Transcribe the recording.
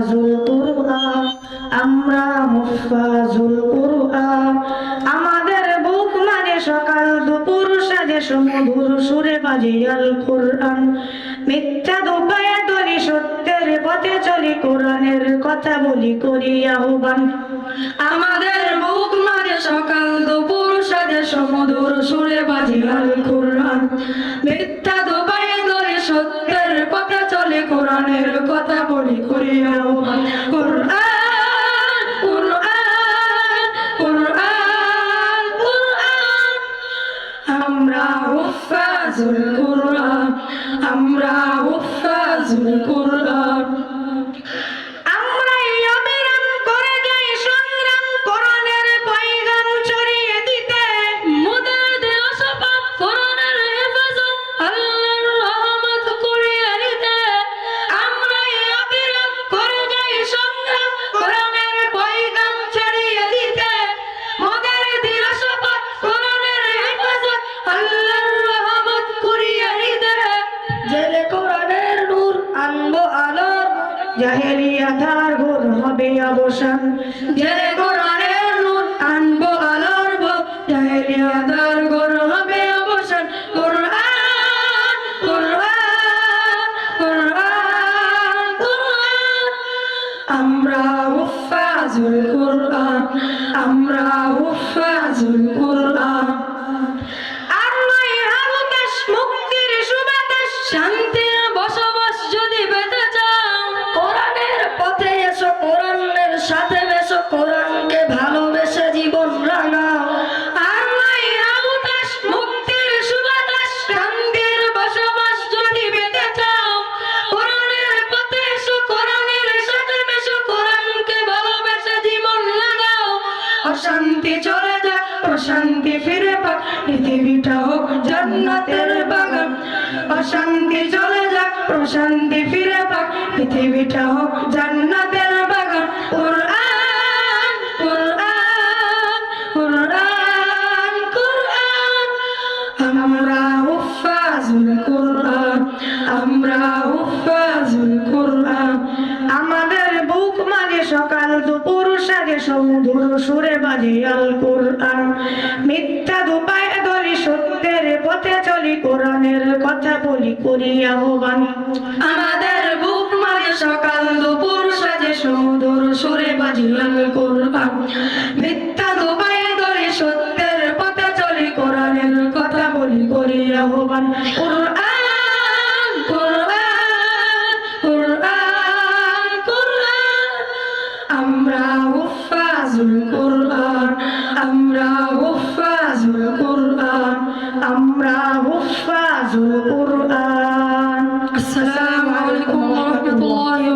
মুফাজুল কুরআন, আমরা মুফাজুল কুরআন। আমাদের বুক মানে সকাল, দুপুর সাজে সমুধুর সুরে বাজে আল কোরআন। মিথ্যা দুপায়ে ধরি সত্যের পথে চলি, কোরআনের কথা বলি করি আহ্বান। আমাদের বুক মাঝে সকাল, দুপুর সাজে সমুদুর সুরে বাজি আল কোরআন। মিথ্যা দুবাই ধরে সত্যের আমরা হুফাজুল কোরআন আমরা হুফাজুল কোরআন। জাহেলিয়াতার ঘোর হবে অবসান। যে কোরআনের নূর, আনব আলোর ভোগ জাহেলিয়াতের ঘোর হবে অবসান। কোরআন কোরআন কোরআন কোরআন। আমরা হুফাজুল কোরআন, আমরা হুফাজুল কোরআন। অশান্তি চলে যাক প্রশান্তি ফিরে পাক পৃথিবীটা হোক জান্নাতের বাগান। অশান্তি চলে যাক প্রশান্তি ফিরে পাক পৃথিবীটা হোক জান্নাতের সুরে বাজে আল কোরআন। মিথ্যা দুপায়ে ধরি সত্যের পথে চলি, কোরআনের কথা বলি, করি আহ্বান। আমাদের বুক মাঝে সকাল দুপুর সাজে সমুদর সুরে বাজিলাল কোরআন। মিথ্যা দুপায়ে ধরে সত্যের পথে চলি, কোরআনের কথা বলি, করি আহ্বান। কোরআন কোরআন হাফাজুল কোরআন আমরা হুফাজুল কোরআন আমরা হুফাজুল কোরআন। আসসালামু আলাইকুম ওয়া রাহমাতুল্লাহি